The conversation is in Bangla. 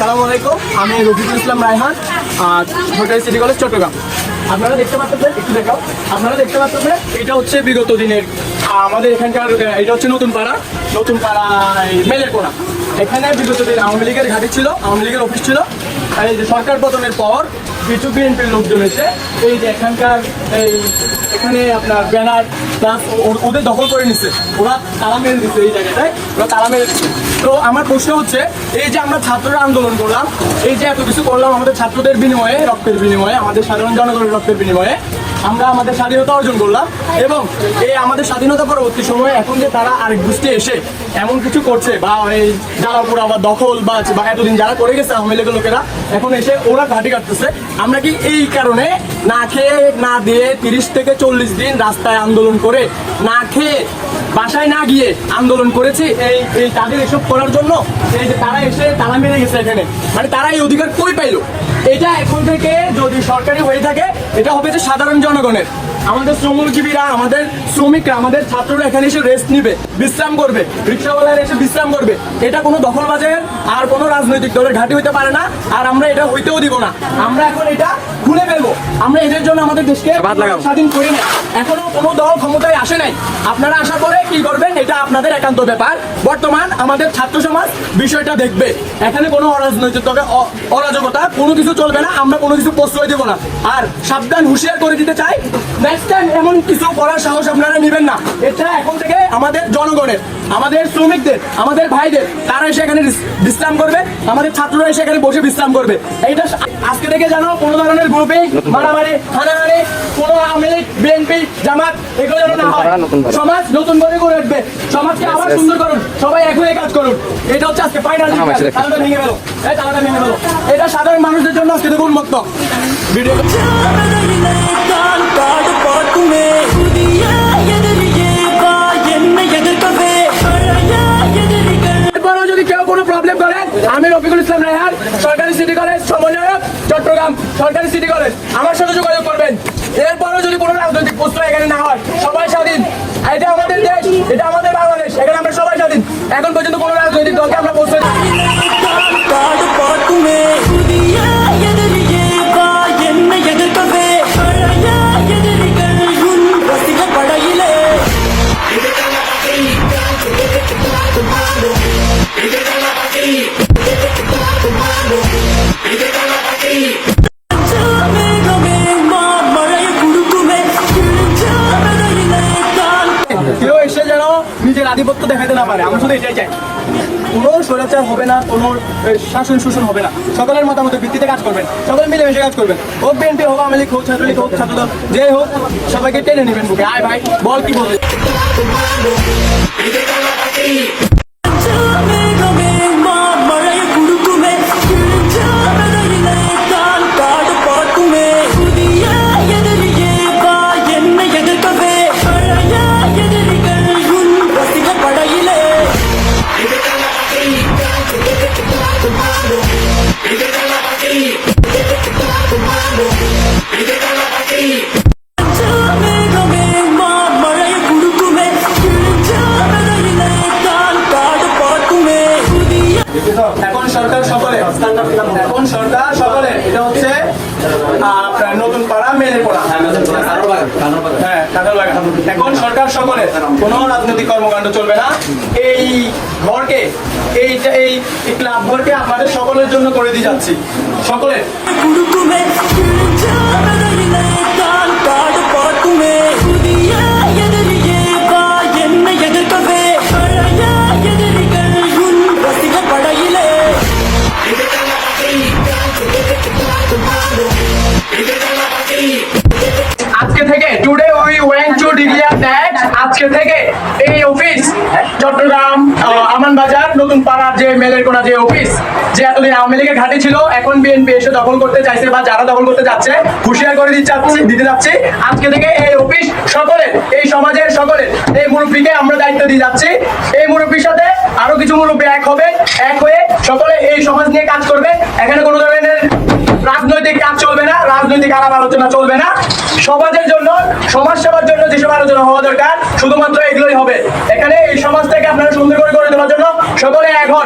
আসসালামু আলাইকুম, আমি রফিকুল ইসলাম রায়হান, আর হোটেল সিটি কলেজ, চট্টগ্রাম। আপনারা দেখতে পাচ্ছেন, একটু দেখাও। আপনারা দেখতে পাচ্ছেন, এটা হচ্ছে বিগত দিনের আমাদের এখানকার এটা হচ্ছে নতুন পাড়া নতুন পাড়া মেলের কোনা। এখানে বিগত দিন আওয়ামী লীগের ঘাঁটি ছিল, আওয়ামী লীগের অফিস ছিল, আর এই যে সরকার পতনের পর কিছু বিএনপির লোকজন এসে, এই যে এখানকার, এই, এখানে আপনার ব্যানার, প্লাস ওদের দখল করে নিচ্ছে ওরা তালা মেরে দিচ্ছে এই জায়গাটায়, ওরা তালা মেরে দিচ্ছে তো আমার প্রশ্ন হচ্ছে, এই যে আমরা ছাত্ররা আন্দোলন করলাম, এই যে এত কিছু করলাম আমাদের ছাত্রদের বিনিময়ে, রক্তের বিনিময়ে, আমাদের সাধারণ জনগণের রক্তের বিনিময়ে, আমরা আমাদের স্বাধীনতা অর্জন করলাম এবং এই আমাদের স্বাধীনতা পরবর্তী সময়ে এখন যে তারা আরেক গোষ্ঠী এসে এমন কিছু করছে, বা এই জ্বালাপুরা বা দখল বা বা এতদিন যারা করে গেছে আওয়ামী লীগের লোকেরা, এখন এসে ওরা ঘাটি কাটতেছে। আমরা কি এই কারণে না খেয়ে, না দিয়ে তিরিশ থেকে চল্লিশ দিন রাস্তায় আন্দোলন করে, না খেয়ে বাসায় না গিয়ে আন্দোলন করেছি এই এই তাদের এসব করার জন্য। এই যে তারা এসে তালা মেরে গেছে এখানে। মানে তারা এই অধিকার কই পাইলো? এটা এখন থেকে যদি সরকারি হয়ে থাকে এটা হবে যে সাধারণ জনগণের। আমাদের শ্রমজীবীরা আমাদের শ্রমিকরা আমাদের ছাত্ররা এখানে এসে রেস্ট নিবে বিশ্রাম করবে। রিক্সাওয়ালারা এসে বিশ্রাম করবে। এটা কোনো দখলবাজের আর কোনো রাজনৈতিক দলের ঘাঁটি হইতে পারে না আর আমরা এটা হইতেও দিব না। আমরা এখন এটা খুলে ফেলব। আমরা এদের জন্য আমাদের দেশকে স্বাধীন করি না এখনও কোনো দল ক্ষমতায় আসে নাই। আপনারা আশা করে কি করবেন এটা আপনাদের একান্ত ব্যাপার। বর্তমান আমাদের ছাত্র সমাজ বিষয়টা দেখবে। এখানে কোনো অরাজনৈতিক অরাজকতা কোনো কিছু চলবে না আমরা কোনো কিছু প্রশ্রয় দেবো না। আর সাবধান হুঁশিয়ার করে দিতে চাই নেক্সট টাইম এমন কিছু করার সাহস আপনারা নেবেন না। এটা এখন থেকে আমাদের জনগণের আমাদের শ্রমিকদের আমাদের ভাইদের তারা এসে এখানে বিশ্রাম করবে আমাদের ছাত্ররা এসে এখানে বসে বিশ্রাম করবে। এইটা আজকে থেকে জানো কোনো ধরনের গ্রুপে মারামারি হানাহানি কোনো আওয়ামী লীগ বিএনপি জামাত এগুলো যেন না হয়। সমাজ নতুন করে করে গড়ে উঠবে। সমাজকে আবার সুন্দর করুন। সবাই এক হয়ে কাজ করুন। এটা হচ্ছে আজকে ফাইনাল তালাটা ভেঙে গেল এই তালাটা ভেঙে গেল এটা সাধারণ মানুষদের জন্য আজকে দেখুন মত ভিডিও আমি রফিকুল ইসলাম রায়হান সরকারি সিটি কলেজ সমন্বয়ক চট্টগ্রাম সরকারি সিটি কলেজ আমার সাথে যোগাযোগ করবেন। এরপরেও যদি কোনো রাজনৈতিক প্রশ্ন এখানে না হয়, সবাই স্বাধীন। এটা আমাদের দেশ, এটা আমাদের বাংলাদেশ, এখানে আমরা সবাই স্বাধীন। এখন পর্যন্ত কোনো রাজনৈতিক দলকে আমরা নিজের আধিপত্য দেখাতে না পারে। আমরা শুধু এটাই চাই। কোনো স্বৈরাচার হবে না, কোনো শাসন শোষণ হবে না। সকলের মতামতের ভিত্তিতে কাজ করবেন। সকলে মিলেমিশে কাজ করবেন। হোক বিএনপি হোক, আওয়ামী লীগ হোক, ছাত্রলীগ হোক, ছাত্রদল, যে হোক, সবাইকে টেনে নেবেন বুকে। আয় ভাই, বল কি বলবে? এখন সরকার সকলে এখন সরকার সকলে এটা হচ্ছে আপনার নতুন পাড়া মেলে পড়া। হ্যাঁ বাগান। এখন সরকার সকলে কোনো রাজনৈতিক কর্মকাণ্ড চলবে না। এই ঘরকে এইটা এই ক্লাব ঘরকে আপনাদের সকলের জন্য করে দিয়ে যাচ্ছি। সকলের আজকে থেকে এই অফিস, চট্টগ্রাম আমান বাজার, নতুন পাড়ার যে মেলের কোনা যে অফিস, যে এতদিন আওয়ামী লীগের ঘাটি ছিল, এখন বিএনপি এসে দখল করতে চাইছে বা যারা দখল করতে যাচ্ছে, হুঁশিয়ার করে দিতে দিতে যাচ্ছি। আজকে থেকে এই অফিস সকলের, এই সমাজের সকলের, এই মুরব্বীকে আমরা দায়িত্ব দিয়ে যাচ্ছি। এই মুরব্বীর সাথে আরও কিছু মুরব্বী এক হবে, এক হয়ে সকলে এই সমাজ নিয়ে খারাপ আলোচনা চলবে না। সমাজের জন্য সমাজ সেবার জন্য যেসব আলোচনা হওয়া দরকার, শুধুমাত্র এগুলোই হবে। এখানে এই সমাজটাকে আপনারা সুন্দর করে গড়ে তোলার জন্য সকলে এখন